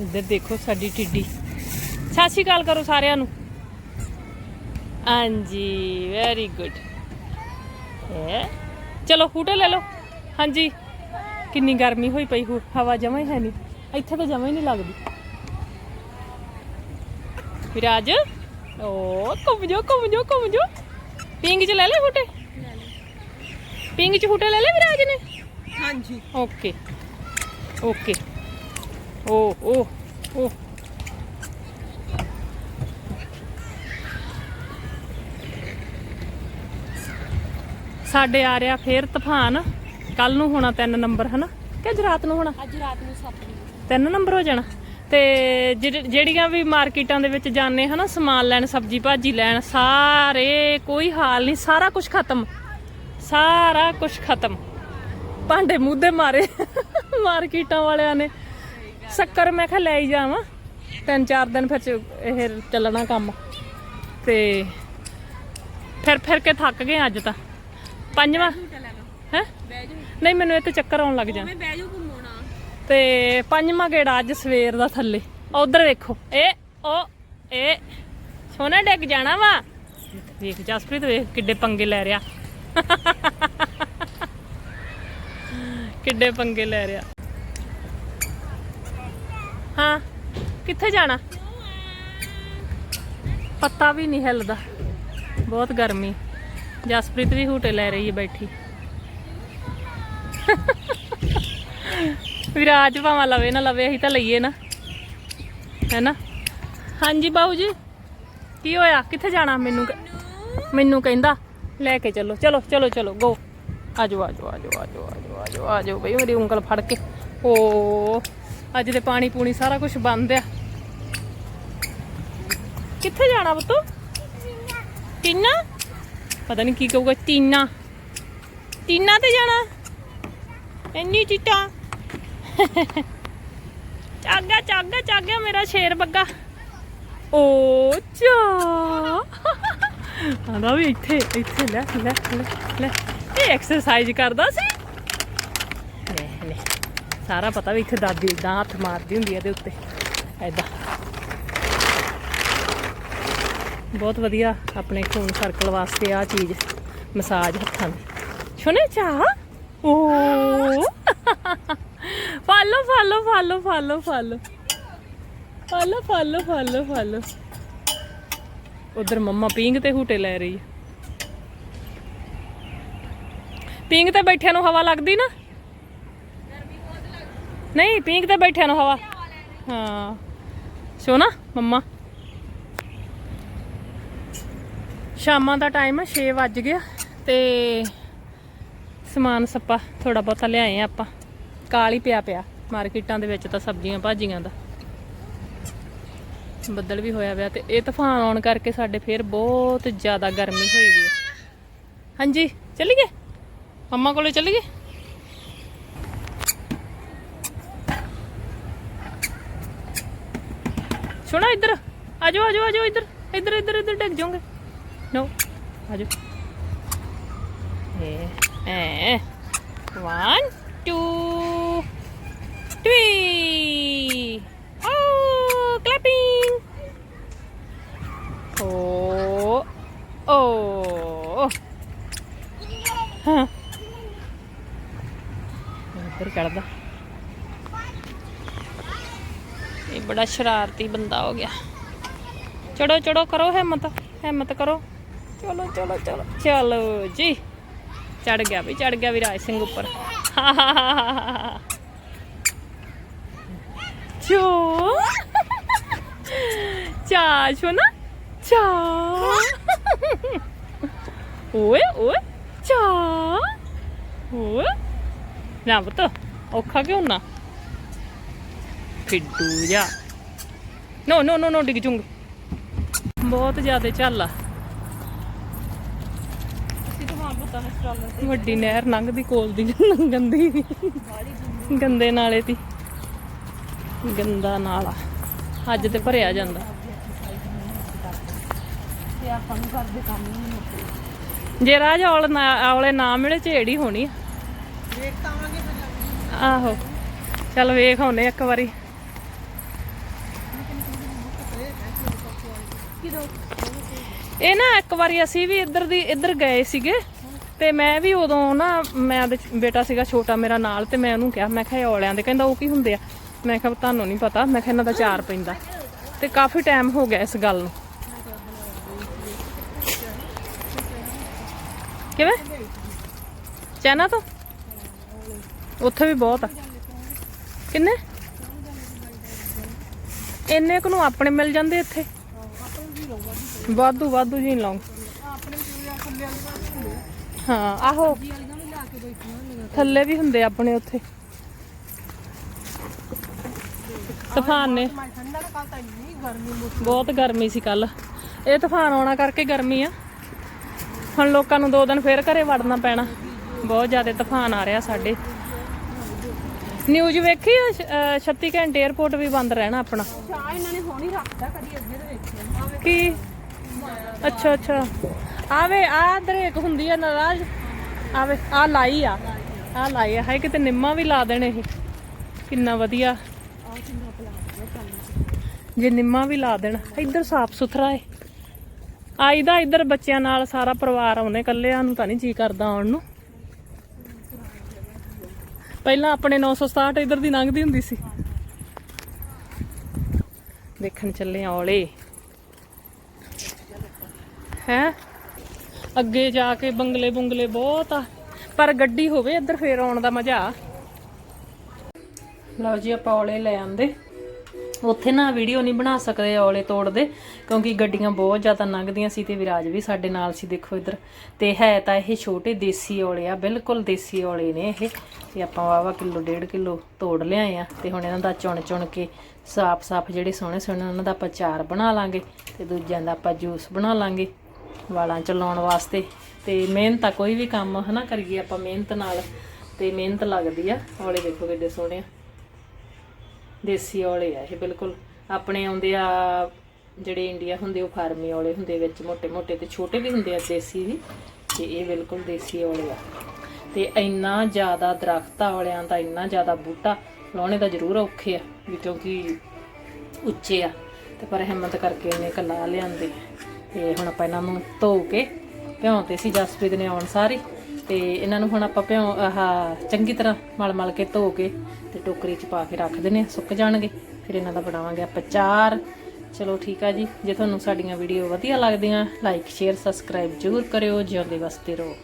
ਇੱਧਰ ਦੇਖੋ ਸਾਡੀ ਟਿੱਡੀ। ਸਤਿ ਸ਼੍ਰੀ ਅਕਾਲ ਕਰੋ ਸਾਰਿਆਂ ਨੂੰ। ਹਾਂਜੀ ਵੈਰੀ ਗੁੱਡ ਹੈ? ਚਲੋ ਹੂਟੇ ਲੈ ਲਓ। ਹਾਂਜੀ। ਕਿੰਨੀ ਗਰਮੀ ਹੋਈ ਪਈ ਹੂ ਹਵਾ ਜਮਾ ਹੀ ਹੈ ਨਹੀਂ। ਇੱਥੇ ਤਾਂ ਜਮਾ ਹੀ ਨਹੀਂ ਲੱਗਦੀ। ਵਿਰਾਜ ਓ ਘੁੰਮ ਜੋ ਘੁੰਮ ਜੋ ਘੁੰਮ ਜੋ ਪਿੰਗ ਚ ਲੈ ਲੈ ਹੂਟੇ? ਪਿੰਗ ਚ ਹੂਟੇ ਲੈ ਲੈ ਵਿਰਾਜ ਨੇ? ਹਾਂਜੀ। ਓਕੇ। ਓਕੇ। ਓ ਸਾਡੇ ਆ ਰਿਹਾ ਫੇਰ ਤੂਫਾਨ। ਕੱਲ ਨੂੰ ਹੋਣਾ ਤਿੰਨ ਨੰਬਰ ਹਨਾ? ਕਿ ਅੱਜ ਰਾਤ ਨੂੰ ਹੋਣਾ? ਅੱਜ ਰਾਤ ਨੂੰ ਸੱਤ ਤਿੰਨ ਨੰਬਰ ਹੋ ਜਾਣਾ। ਤੇ ਜਿਹੜੀ- ਜਿਹੜੀਆਂ ਵੀ ਮਾਰਕੀਟਾਂ ਦੇ ਵਿੱਚ ਜਾਂਦੇ ਹਨਾ ਸਮਾਨ ਲੈਣ ਸਬਜ਼ੀ ਭਾਜੀ ਲੈਣ ਸਾਰੇ ਕੋਈ ਹਾਲ ਨਹੀਂ ਸਾਰਾ ਕੁਝ ਖਤਮ। ਸਾਰਾ ਕੁਝ ਖਤਮ। ਭਾਂਡੇ ਮੂਧੇ ਮਾਰੇ। ਮਾਰਕੀਟਾਂ ਵਾਲਿਆਂ ਨੇ। ਸ਼ੱਕਰ ਮੈਂ ਕਿਹਾ ਲੈ ਹੀ ਜਾਵਾਂ। ਤਿੰਨ ਚਾਰ ਦਿਨ ਫਿਰ ਇਹ ਚੱਲਣਾ ਕੰਮ। ਤੇ ਫਿਰ ਫਿਰ ਕੇ ਥੱਕ ਗਏ ਅੱਜ ਤਾਂ। ਪੰਜਵਾਂ ਹੈ? ਨਹੀਂ ਮੈਨੂੰ ਤੇ ਚੱਕਰ ਆਉਣ ਲੱਗ ਜਾ। ਮੈਂ ਬਹਿ ਜਾਓ ਘੁੰਮੋਣਾ ਤੇ ਪੰਜਵਾਂ ਗੇੜਾ ਅੱਜ ਸਵੇਰ ਦਾ ਥੱਲੇ। ਉਧਰ ਵੇਖੋ। ਇਹ ਉਹ ਇਹ ਸੋਨਾ ਡਿੱਗ ਜਾਣਾ ਵਾ। ਵੇਖ ਜਸਪ੍ਰੀਤ ਵੇਖ ਕਿੱਡੇ ਪੰਗੇ ਲੈ ਰਿਆ ਕਿੱਡੇ ਪੰਗੇ ਲੈ ਰਿਆ ਹਾਂ, ਕਿੱਥੇ ਜਾਣਾ? ਪੱਤਾ ਵੀ ਨਹੀਂ ਹਿੱਲਦਾ। ਬਹੁਤ ਗਰਮੀ। ਜਸਪ੍ਰੀਤ ਵੀ ਹੂਟੇ ਲੈ ਰਹੀ ਹੈ ਬੈਠੀ। ਵਿਰਾਜ ਭਾਵਾਂ ਲਵੇ ਨਾ, ਲਵੇ ਅਸੀਂ ਤਾਂ ਲਈਏ ਨਾ। ਹੈਨਾ? ਹਾਂਜੀ ਬਾਊ ਜੀ, ਕੀ ਹੋਇਆ? ਕਿੱਥੇ ਜਾਣਾ? ਮੈਨੂੰ ਮੈਨੂੰ ਕਹਿੰਦਾ, ਲੈ ਕੇ ਚੱਲੋ। ਚਲੋ ਚਲੋ ਚਲੋ ਗੋ ਆਜੋ ਆਜੋ ਆਜੋ ਆਜੋ ਆਜੋ ਆਜੋ ਆਜੋ, ਬਈ, ਮੇਰੀ ਉਂਗਲ ਫੜ ਕੇ। ਓ ਅੱਜ ਤੇ ਪਾਣੀ ਪੂਣੀ ਸਾਰਾ ਕੁਝ ਬੰਦ ਆ। ਕਿੱਥੇ ਜਾਣਾ ਪੁੱਤ? ਟੀਨਾ? ਪਤਾ ਨਹੀਂ ਕੀ ਕਹੂਗਾ, ਟੀਨਾ। ਟੀਨਾ ਤੇ ਜਾਣਾ। ਇੰਨੀ ਚੀਟਾਂ। ਚਾਗਾ ਚਾਗਾ ਚਾਗਾ ਮੇਰਾ ਸ਼ੇਰ ਬੱਗਾ। ਓ ਚਾ। ਆਂਦਾ ਵੀ ਇੱਥੇ ਇੱਥੇ ਲੈ ਲੈ ਲੈ ਇਹ ਐਕਸਰਸਾਈਜ਼ ਕਰਦਾ ਸੀ। ਸਾਰਾ ਪਤਾ ਵੀ ਇੱਥੇ ਦਾਦੀ ਇਦਾਂ ਹੱਥ ਮਾਰਦੀ ਹੁੰਦੀ ਹੈ ਇਹਦੇ ਉੱਤੇ ਐਦਾਂ ਬਹੁਤ ਵਧੀਆ ਆਪਣੇ ਖੂਨ ਸਰਕਲ ਵਾਸਤੇ ਆ ਚੀਜ਼, ਮਸਾਜ ਹੱਥਾਂ ਦੀ। ਸੁਣੇ ਚਾ ਓ। Follow follow follow follow follow. Follow follow follow follow. ਉਧਰ ਮੰਮਾ ਪਿੰਗ ਤੇ ਹੂਟੇ ਲੈ ਰਹੀ ਹੈ ਪਿੰਗ ਤੇ ਬੈਠਿਆਂ ਨੂੰ ਹਵਾ ਲੱਗਦੀ ਨਾ? ਨਹੀਂ ਪਿੰਗ ਤੇ ਬੈਠਿਆਂ ਨੂੰ ਹਵਾ। ਹਾਂ। ਸੋਨਾ, ਮੰਮਾ। ਸ਼ਾਮਾਂ ਦਾ ਟਾਈਮ ਹੈ 6 ਵੱਜ ਗਿਆ ਤੇ ਸਮਾਨ ਸੱਪਾ ਥੋੜਾ ਬਹੁਤਾ ਲਿਆਏ ਆ ਆਪਾਂ। ਕਾਲ ਹੀ ਪਿਆ ਪਿਆ, ਮਾਰਕੀਟਾਂ ਦੇ ਵਿੱਚ ਤਾਂ ਸਬਜ਼ੀਆਂ ਭਾਜੀਆਂ ਦਾ। ਬੱਦਲ ਵੀ ਹੋਇਆ ਪਿਆ ਤੇ ਇਹ ਤੂਫਾਨ ਆਉਣ ਕਰਕੇ ਸਾਡੇ ਫੇਰ ਬਹੁਤ ਜ਼ਿਆਦਾ ਗਰਮੀ ਹੋਈ ਵੀ ਹੈ ਹਾਂਜੀ, ਚੱਲੀਏ? ਮੰਮਾ ਕੋਲੇ ਚੱਲੀਏ? ਸੋਣਾ ਇੱਧਰ। ਆ ਜਾਓ ਆ ਜਾਓ ਆ ਜਾਓ ਇੱਧਰ। ਇੱਧਰ ਇੱਧਰ ਇੱਧਰ ਡਿੱਗ ਜਾਓਗੇ। ਨੋ ਆ ਏ ਐ। 1 2 बड़ा शरारती बंदा हो गया। चलो चलो करो हिम्मत हिम्मत करो। चलो चलो चलो। चलो जी। चढ़ गया भी, चढ़ गया विराज सिंह उपर चो। चा, छो ना। चा। ओए ओए। चा। ओए। ना बतो औखा क्यों ना ਫਿੱਡੂ ਜਾ ਨੋ ਨੋ ਨੋ ਨੋ, ਡਿੱਗ ਜੂੰਗੀ ਬਹੁਤ ਜ਼ਿਆਦਾ ਝੱਲ ਆ। ਵੱਡੀ ਨਹਿਰ ਲੰਘਦੀ, ਕੋਲ ਦੀ ਗੰਦੀ ਗੰਦੇ ਨਾਲੇ ਦੀ। ਗੰਦਾ ਨਾਲਾ। ਅੱਜ ਤੇ ਭਰਿਆ ਜਾਂਦਾ। ਜੇ ਰਾਜ ਔਲ ਨਾ, ਔਲੇ ਨਾ ਮਿਲੇ, ਝੇੜੀ ਹੋਣੀ ਵੇਖ ਤਾਵਾਂਗੇ ਆਹੋ। ਚਲ ਵੇਖ ਆਉਨੇ ਇੱਕ ਵਾਰੀ। ਇਹ ਨਾ ਇੱਕ ਵਾਰੀ ਅਸੀਂ ਵੀ ਇੱਧਰ ਦੀ, ਇੱਧਰ ਗਏ ਸੀਗੇ ਤੇ ਮੈਂ ਵੀ ਉਦੋਂ ਨਾ, ਮੈਂ ਬੇਟਾ ਸੀਗਾ ਛੋਟਾ ਮੇਰਾ ਨਾਲ ਤੇ ਮੈਂ ਉਹਨੂੰ ਕਿਹਾ, ਮੈਂ ਕਿਹਾ ਇਹ ਔਲਿਆਂ ਦੇ, ਕਹਿੰਦਾ ਉਹ ਕੀ ਹੁੰਦੇ ਆ? ਮੈਂ ਕਿਹਾ ਤੁਹਾਨੂੰ ਨਹੀਂ ਪਤਾ, ਮੈਂ ਕਿਹਾ ਇਹਨਾਂ ਦਾ ਚਾਰ ਪੈਂਦਾ। ਤੇ ਕਾਫੀ ਟਾਈਮ ਹੋ ਗਿਆ ਇਸ ਗੱਲ ਨੂੰ। ਕਿਵੇਂ? ਚਾਈਨਾ ਤੋਂ? ਉੱਥੇ ਵੀ ਬਹੁਤ ਆ। ਕਿੰਨੇ? ਇੰਨੇ ਕੁ ਨੂੰ ਆਪਣੇ ਮਿਲ ਜਾਂਦੇ ਇੱਥੇ। ਵਾਧੂ ਵਾਧੂ ਜੀ ਹਾਂ ਆਹੋ। ਥੱਲੇ ਵੀ ਹੁੰਦੇ ਆਪਣੇ ਉੱਥੇ। ਤੂਫਾਨ ਨੇ। ਬਹੁਤ ਗਰਮੀ ਸੀ ਕੱਲ ਇਹ ਤੂਫਾਨ ਆਉਣਾ ਕਰਕੇ ਗਰਮੀ ਆ। ਹੁਣ ਲੋਕਾਂ ਨੂੰ ਦੋ ਦਿਨ ਫੇਰ ਘਰੇ ਵੜਨਾ ਪੈਣਾ। ਬਹੁਤ ਜ਼ਿਆਦਾ ਤੂਫਾਨ ਆ ਰਿਹਾ ਸਾਡੇ। ਨਿਊਜ਼ ਵੇਖੀ ਆ, ਛ- ਅਹ 36 ਘੰਟੇ 에어ਪੋਰਟ ਵੀ ਬੰਦ ਰਹਿਣਾ ਆਪਣਾ। ਚਾਹ ਇਹਨਾਂ ਨੇ ਹੋਣੀ ਰੱਖਦਾ ਕਦੀ ਅੱਗੇ ਤੇ ਵੇਖਿਆ। ਆਵੇ ਕੀ? ਅੱਛਾ ਅੱਛਾ। ਆਵੇ, ਆ ਦਰੇਕ ਹੁੰਦੀ ਆ ਨਾਰਾਜ਼। ਆਵੇ, ਆ ਲਾਈ ਆ। ਆ ਲਾਈ ਆ। ਹਾਏ, ਕਿਤੇ ਨਿੰਮਾ ਵੀ ਲਾ ਦੇਣ ਇਹ ਕਿੰਨਾ ਵਧੀਆ। ਜੇ ਨਿੰਮਾ ਵੀ ਲਾ ਦੇਣ। ਇੱਧਰ ਸਾਫ਼ ਸੁਥਰਾ ਏ। ਆਈਦਾ ਇੱਧਰ ਬੱਚਿਆਂ ਨਾਲ, ਸਾਰਾ ਪਰਿਵਾਰ ਆਉਨੇ ਕੱਲਿਆਂ ਨੂੰ ਤਾਂ ਨਹੀਂ ਜੀ ਕਰਦਾ ਆਉਣ ਨੂੰ। ਪਹਿਲਾਂ ਆਪਣੇ 967 ਇੱਧਰ ਦੀ ਲੰਘਦੀ ਹੁੰਦੀ ਸੀ। ਦੇਖਣ ਚੱਲੇ ਔਲੇ। ਹੈ। ਅੱਗੇ ਜਾ ਕੇ ਬੰਗਲੇ ਬੁੰਗਲੇ ਬਹੁਤ ਆ। ਪਰ ਗੱਡੀ ਹੋਵੇ, ਇੱਧਰ ਫੇਰ ਆਉਣ ਦਾ ਮਜ਼ਾ। ਲਓ ਜੀ, ਆਪਾਂ ਔਲੇ ਲੈ ਆਂਦੇ। ਉੱਥੇ ਨਾ ਵੀਡੀਓ ਨਹੀਂ ਬਣਾ ਸਕਦੇ ਔਲੇ ਤੋੜਦੇ, ਕਿਉਂਕਿ ਗੱਡੀਆਂ ਬਹੁਤ ਜ਼ਿਆਦਾ ਲੰਘਦੀਆਂ ਸੀ ਤੇ ਵਿਰਾਜ ਵੀ ਸਾਡੇ ਨਾਲ ਸੀ, ਦੇਖੋ ਇੱਧਰ। ਤੇ ਹੈ ਤਾਂ ਇਹ ਛੋਟੇ ਦੇਸੀ ਔਲੇ ਆ, ਬਿਲਕੁਲ ਦੇਸੀ ਔਲੇ ਨੇ ਇਹ। ਤੇ ਆਪਾਂ ਵਾਵਾ ਕਿਲੋ, ਡੇਢ ਕਿਲੋ ਤੋੜ ਲਿਆਏ ਆ। ਤੇ ਹੁਣ ਇਹਨਾਂ ਦਾ ਚੁਣ ਚੁਣ ਕੇ ਸਾਫ-ਸਾਫ ਜਿਹੜੇ ਸੋਹਣੇ ਸੋਹਣੇ ਉਹਨਾਂ ਦਾ ਆਪਾਂ ਚਾਰ ਬਣਾ ਲਾਂਗੇ ਤੇ ਦੂਜਿਆਂ ਦਾ ਆਪਾਂ ਜੂਸ ਬਣਾ ਲਾਂਗੇ। ਵਾਲਾਂ ਚ ਲਾਉਣ ਵਾਸਤੇ। ਤੇ ਮਿਹਨਤ ਆ, ਕੋਈ ਵੀ ਕੰਮ ਹਨਾ ਕਰੀਏ ਆਪਾਂ ਮਿਹਨਤ ਨਾਲ। ਤੇ ਮਿਹਨਤ ਲੱਗਦੀ ਆ, ਔਲੇ ਦੇਖੋ ਕਿੱਡੇ ਸੋਹਣੇ ਆ। ਦੇਸੀ ਔਲੇ ਆ ਇਹ ਬਿਲਕੁਲ। ਆਪਣੇ ਆਉਂਦੇ ਆ, ਜਿਹੜੇ ਇੰਡੀਆ ਹੁੰਦੇ, ਉਹ ਫਾਰਮੀ ਔਲੇ ਹੁੰਦੇ ਵਿੱਚ ਮੋٹے-ਮੋٹے ਤੇ ਛੋਟੇ ਵੀ ਹੁੰਦੇ ਆ ਦੇਸੀ ਵੀ। ਤੇ ਇਹ ਬਿਲਕੁਲ ਦੇਸੀ ਔਲੇ ਆ। ਤੇ ਇੰਨਾ ਜ਼ਿਆਦਾ ਦਰਖਤ ਆ ਔਲਿਆਂ ਦਾ, ਇੰਨਾ ਜ਼ਿਆਦਾ ਬੂਟਾ, ਲਾਉਣੇ ਤਾਂ ਜ਼ਰੂਰ ਔਖੇ ਆ ਕਿਉਂਕਿ ਉੱਚੇ ਆ। ਤੇ ਪਰ ਹਿੰਮਤ ਕਰਕੇ ਇਹਨੇ ਕਲਾ ਲਿਆਂਦੇ ਤੇ ਹੁਣ ਆਪਾਂ ਇਹਨਾਂ ਨੂੰ ਧੋ ਕੇ ਭਿਉਂ 'ਤੇ ਸੀ ਜਸਪ੍ਰੀਤ ਨੇ ਆਉਣ ਸਾਰੇ ਤੇ ਇਹਨਾਂ ਨੂੰ ਹੁਣ ਆਪਾਂ ਭਿਉਂ, ਆਹ ਚੰਗੀ ਤਰ੍ਹਾਂ ਮਲ ਮਲ ਕੇ ਧੋ ਕੇ ਤੇ ਟੋਕਰੀ 'ਚ ਪਾ ਕੇ ਰੱਖ ਦਿੰਨੇ ਆ ਸੁੱਕ ਜਾਣਗੇ। ਫਿਰ ਇਹਨਾਂ ਦਾ ਬਣਾਵਾਂਗੇ ਆਪਾਂ ਚਾਰ। ਚਲੋ ਠੀਕ ਆ ਜੀ, ਜੇ ਤੁਹਾਨੂੰ ਸਾਡੀਆਂ ਵੀਡੀਓ ਵਧੀਆ ਲੱਗਦੀਆਂ ਲਾਈਕ ਸ਼ੇਅਰ ਸਬਸਕ੍ਰਾਈਬ ਜ਼ਰੂਰ ਕਰਿਓ, ਜਿਉਂਦੇ ਵਸਦੇ ਰਹੋ।